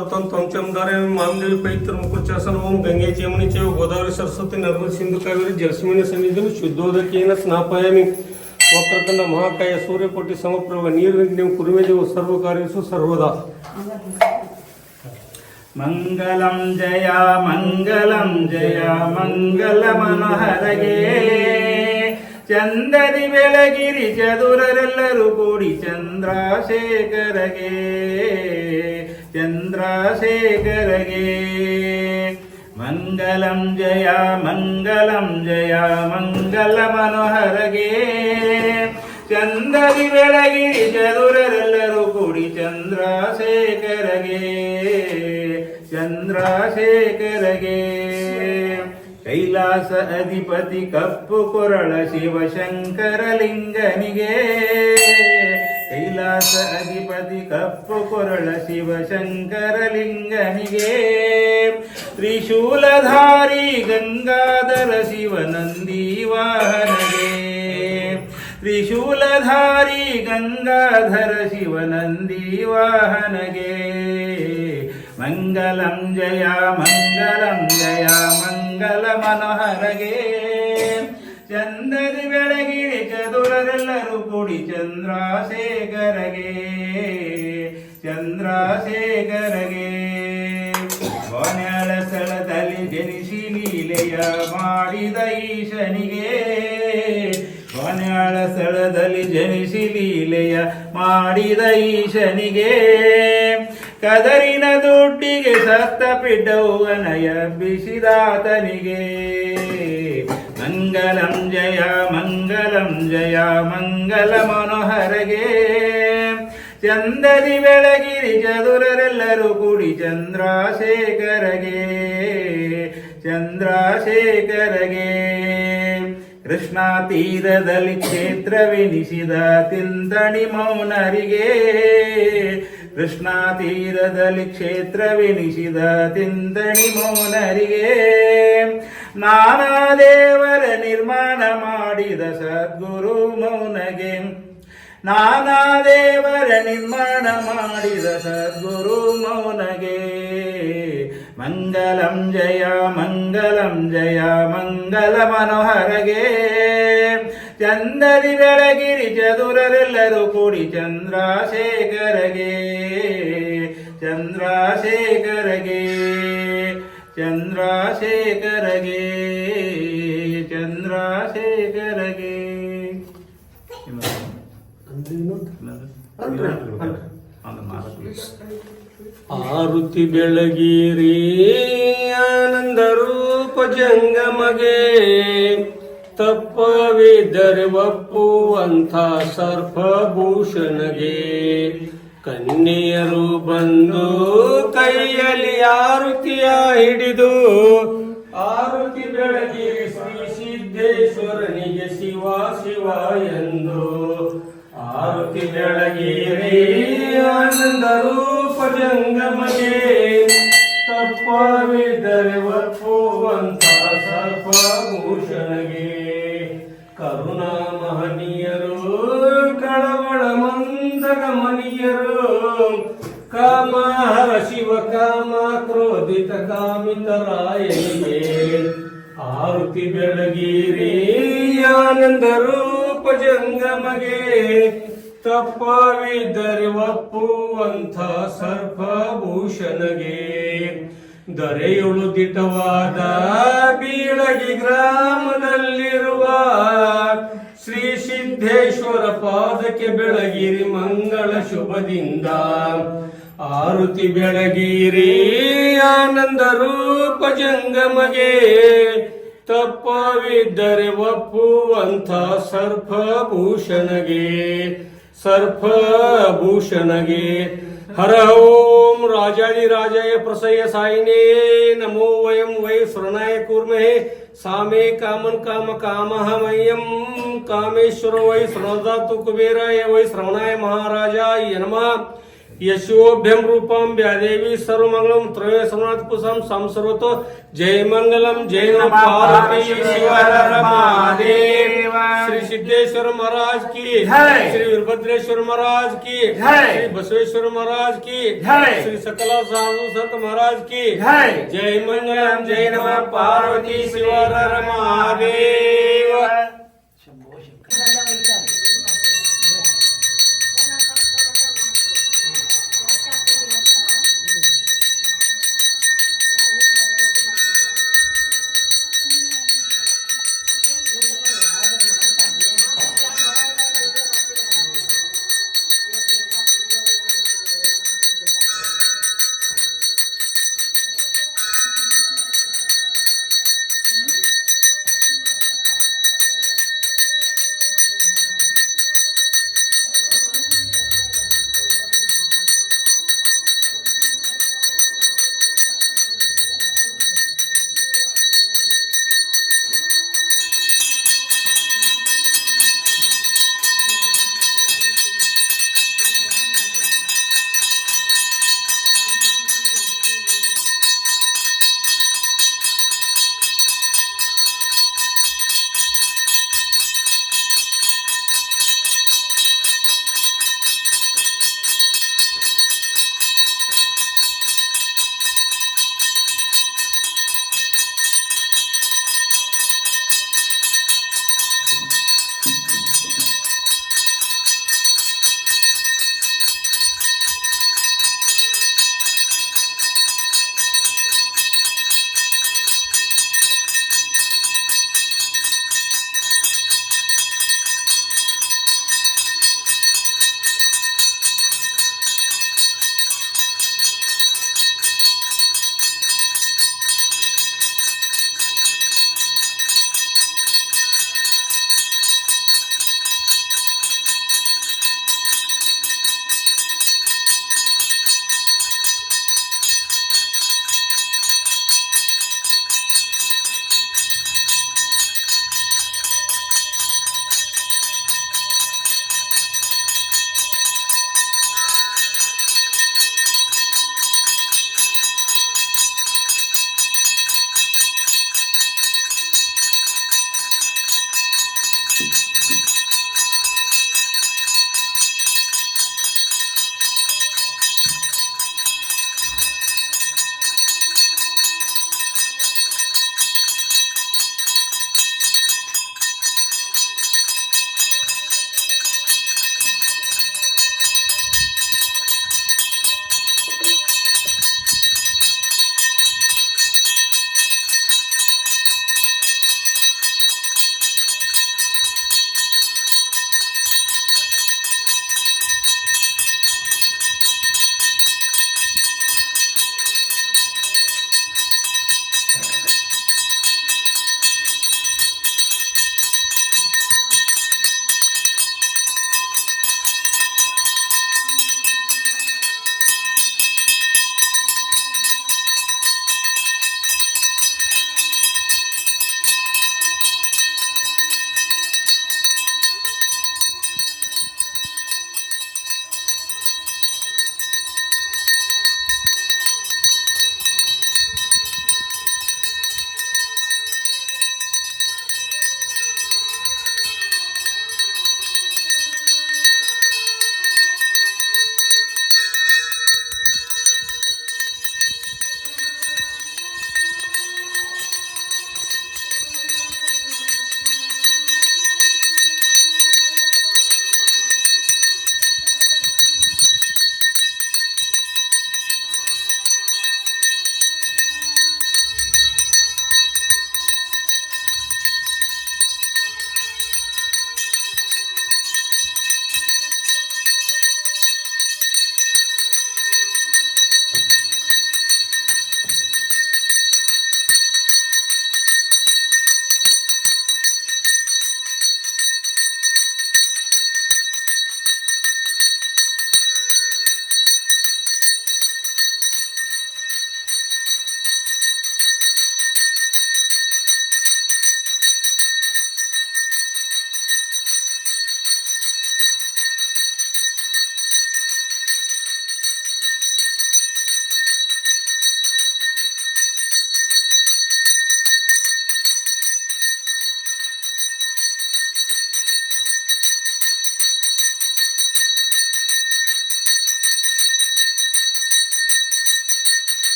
గౌతం త్వం చమదారే మామిడి పవిత్ర ముఖుచేసన ఓం గంగే జముని చే గోదావరి సరస్వతి నర్మద సింధు కావేరి జలస్మిని సన్నిధిని శుద్ధోదకేన స్నాపాయామి వక్రకండ మహాకాయ సూర్యకోటి సమప్రభ నీర్విఘ్నం కురుమే దేవు సర్వకార్యేషు సర్వదా మంగళం జయ మంగళం జయ మంగళ మనహరయే ಚಂದದಿ ಬೆಳಗಿರಿ ಚದುರರೆಲ್ಲರೂ ಕೂಡಿ ಚಂದ್ರಶೇಖರಗೆ ಚಂದ್ರಶೇಖರಗೆ. ಮಂಗಲಂ ಜಯ ಮಂಗಲಂ ಜಯ, ಮಂಗಲ ಮನೋಹರಗೆ. ಚಂದದಿ ಬೆಳಗಿರಿ ಚದುರರೆಲ್ಲರೂ ಕೂಡಿ ಚಂದ್ರಶೇಖರಗೆ ಚಂದ್ರಶೇಖರಗೆ. ಕೈಲಾಸ ಅಧಿಪತಿ ಕಪ್ಪು ಕೊರಳ ಶಿವಶಂಕರಲಿಂಗನಿಗೆ. ಕೈಲಾಸ ಅಧಿಪತಿ ಕಪ್ಪು ಕೊರಳ ಶಿವಶಂಕರಲಿಂಗನಿಗೆ. ತ್ರಿಶೂಲಧಾರಿ ಗಂಗಾಧರ ಶಿವನಂದಿ ವಾಹನಗೆ. ತ್ರಿಶೂಲಧಾರಿ ಗಂಗಾಧರ ಶಿವನಂದಿ ವಾಹನಗೆ. ಮಂಗಲಂ ಜಯ ಮಂಗಲಂ ಜಯ ಮಂಗಲ ಮನೋಹರಗೆ. ಚಂದರಿ ಬೆಳಗಿ ಚದುರರೆಲ್ಲರೂ ಕೂಡಿ ಚಂದ್ರಶೇಖರಗೆ. ಚಂದ್ರಶೇಖರಗೆ. ಕೊನೆಯಳ ಸ್ಥಳದಲ್ಲಿ ಜನಿಸಿ ಲೀಲೆಯ ಮಾಡಿದ ಈಶನಿಗೆ. ಕೊನೆಯಳ ಸ್ಥಳದಲ್ಲಿ ಜನಿಸಿ ಲೀಲೆಯ ಮಾಡಿದ ಈಶನಿಗೆ. ಕದರಿನ ದುಡ್ಡಿಗೆ ಸತ್ತ ಪಿಡ್ಡವು ಅನಯ ಬಿಸಿದಾತನಿಗೆ. ಮಂಗಲಂ ಜಯ ಮಂಗಲಂ ಜಯ, ಮಂಗಲ ಮನೋಹರಗೆ. ಚಂದದಿ ಬೆಳಗಿರಿ ಚದುರರೆಲ್ಲರೂ ಕೂಡಿ ಚಂದ್ರಶೇಖರಗೆ. ಚಂದ್ರಶೇಖರಗೆ. ಕೃಷ್ಣ ತೀರದಲ್ಲಿ ಕ್ಷೇತ್ರವೆನಿಸಿದ ತಿಂತಣಿ ಮೌನರಿಗೆ. ಕೃಷ್ಣ ತೀರದಲ್ಲಿ ಕ್ಷೇತ್ರವೆನಿಸಿದ ತಿಂದಣಿ ಮೌನರಿಗೆ ನಾನಾ ದೇವರ ನಿರ್ಮಾಣ ಮಾಡಿದ ಸದ್ಗುರು ಮೌನಗೆ ನಾನಾ ದೇವರ ನಿರ್ಮಾಣ ಮಾಡಿದ ಸದ್ಗುರು ಮೌನಗೆ. ಮಂಗಲಂ ಜಯ ಮಂಗಲಂ ಜಯ, ಮಂಗಲ ಮನೋಹರಗೆ. ಚಂದದಿ ಬೆಳಗಿರಿ ಚದುರರೆಲ್ಲರೂ ಕೂಡಿ ಚಂದ್ರಶೇಖರಗೆ. ಚಂದ್ರಶೇಖರಗೆ ಚಂದ್ರಶೇಖರಗೆ ಚಂದ್ರಶೇಖರಗೆ. ಆರುತಿ ಬೆಳಗಿರಿ ಆನಂದ ರೂಪ ಜಂಗಮಗೆ. ತಪ್ಪವಿದ್ದರೆ ಒಪ್ಪುವಂಥ ಸರ್ಪಭೂಷಣಗೆ. ಕನ್ಯೆಯರು ಬಂದು ಕೈಯಲ್ಲಿ ಆರುತಿಯ ಹಿಡಿದು, ಆರುತಿ ಬೆಳಗಿ ಶ್ರೀ ಸಿದ್ದೇಶ್ವರನಿಗೆ ಶಿವ ಶಿವ ಎಂದು. ಆರುತಿ ಬೆಳಗಿರಿ ಆನಂದ ರೂಪ ಜಂಗಮಗೆ. ತಪ್ಪವಿದ್ದರೆ ಒಪ್ಪುವಂತ ಒಪ್ಪುವಂಥ ಸರ್ಪಭೂಷಣಗೆ. ದೊರೆಯುಳು ದಿಟವಾದ ಬೀಳಗಿ ಗ್ರಾಮದಲ್ಲಿರುವ ಶ್ರೀ ಸಿದ್ದೇಶ್ವರ ಪಾದಕ್ಕೆ ಬೆಳಗಿರಿ ಮಂಗಳ ಶುಭದಿಂದ. ಆರುತಿ ಬೆಳಗಿರಿ ಆನಂದ ರೂಪ ಜಂಗಮಗೆ. ತಪ್ಪವಿದ್ದರೆ ಒಪ್ಪುವಂಥ ಸರ್ಪಭೂಷಣಗೆ. सर्पभूषणगे। हर ओम राजाधिराजाय प्रसय साइने नमो वयम वै शरणाय कूर्महे। सामे कामन काम काम हम कामेश्वर वै शृणोदातु कुबेराय वै श्रवणाय महाराजा नमः। यशोभ्यम रूपम व्यादेवी सर्वमंगलम त्रय समात कुसम संसर्वतो जय मंगलम जय नमः पार्वती शिवर महादेव श्री सिद्धेश्वर महाराज की। श्री वीरभद्रेश्वर महाराज की। श्री बसवेश्वर महाराज की। श्री सकला साधु संत महाराज की जय। जय मंगलम जय नमः पार्वती शिवर महादेव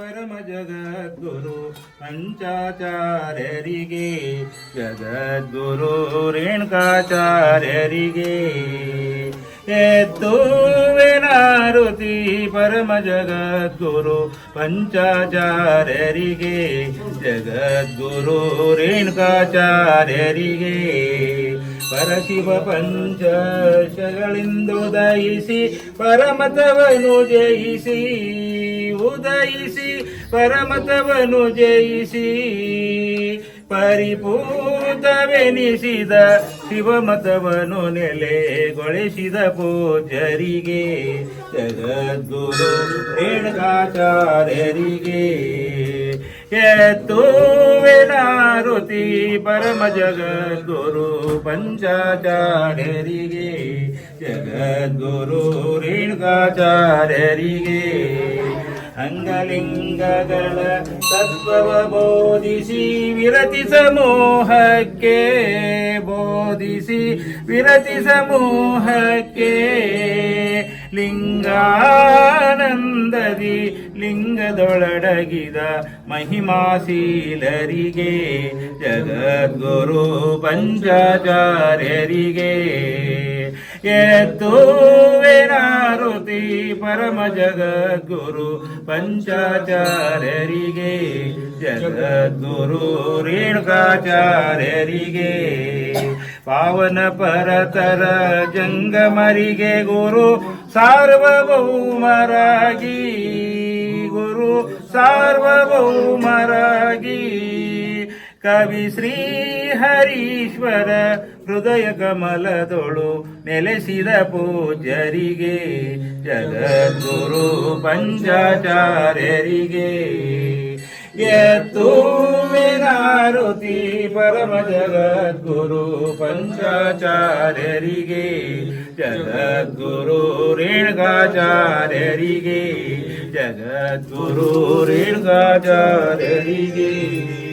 ಪರಮ ಜಗದ್ಗುರು ಪಂಚಾಚಾರ್ಯರಿಗೆ, ಜಗದ್ಗುರು ರೇಣುಕಾಚಾರ್ಯರಿಗೆ. ಎತ್ತುವೆನಾರುತಿ ಪರಮ ಜಗದ್ಗುರು ಪಂಚಾಚಾರ್ಯರಿಗೆ, ಜಗದ್ಗುರು ರೇಣುಕಾಚಾರ್ಯರಿಗೆ. ಪರಶಿವ ಪಂಚಶಗಳಿಂದುದಯಿಸಿ ಪರಮತವನು ಜಯಿಸಿ. ಉದಯಿಸಿ ಪರಮತವನು ಜಯಿಸಿ ಪರಿಪೂತವೆನಿಸಿದ ಶಿವಮತವನು ನೆಲೆಗೊಳಿಸಿದ ಪೂಜರಿಗೆ ಜಗದ್ಗುರು ರೇಣುಕಾಚಾರ್ಯರಿಗೆ ಎತ್ತುವೆನಾರುತಿ ಪರಮ ಜಗದ್ಗುರು ಪಂಚಾಚಾರ್ಯರಿಗೆ ಜಗದ್ಗುರು ರೇಣುಕಾಚಾರ್ಯರಿಗೆ ಅಂಗಲಿಂಗಗಳ ತತ್ವವ ಬೋಧಿಸಿ ವಿರತಿ ಸಮೂಹಕ್ಕೆ ಬೋಧಿಸಿ ವಿರತಿ ಸಮೂಹಕ್ಕೆ ಲಿಂಗಾನಂದದಿ ಲಿಂಗದೊಳಡಗಿದ ಮಹಿಮಾಶೀಲರಿಗೆ ಜಗದ್ಗುರು ಪಂಚಾಚಾರ್ಯರಿಗೆ. ಎತ್ತುವೆನಾರುತಿ ಪರಮ ಜಗದ್ಗುರು ಪಂಚಾಚಾರ್ಯರಿಗೆ ಜಗದ್ಗುರು ರೇಣುಕಾಚಾರ್ಯರಿಗೆ ಪಾವನ ಪರತರ ಜಂಗಮರಿಗೆ ಗುರು ಸಾರ್ವಭೌಮರಾಗಿ ಗುರು ಸಾರ್ವಭೌಮರಾಗಿ ಕವಿ ಶ್ರೀ ಹರೀಶ್ವರ ಹೃದಯ ಕಮಲದೊಳು ನೆಲೆಸಿದ ಪೂಜರಿಗೆ ಜಗದ್ಗುರು ಪಂಚಾಚಾರ್ಯರಿಗೆ. ಎತ್ತುವಿನಾರುತಿ ಪರಮ ಜಗದ್ಗುರು ಪಂಚಾಚಾರ್ಯರಿಗೆ, ಜಗದ್ಗುರು ರೇಣುಕಾಚಾರ್ಯರಿಗೆ ಜಗದ್ಗುರು ರೇಣುಕಾಚಾರ್ಯರಿಗೆ.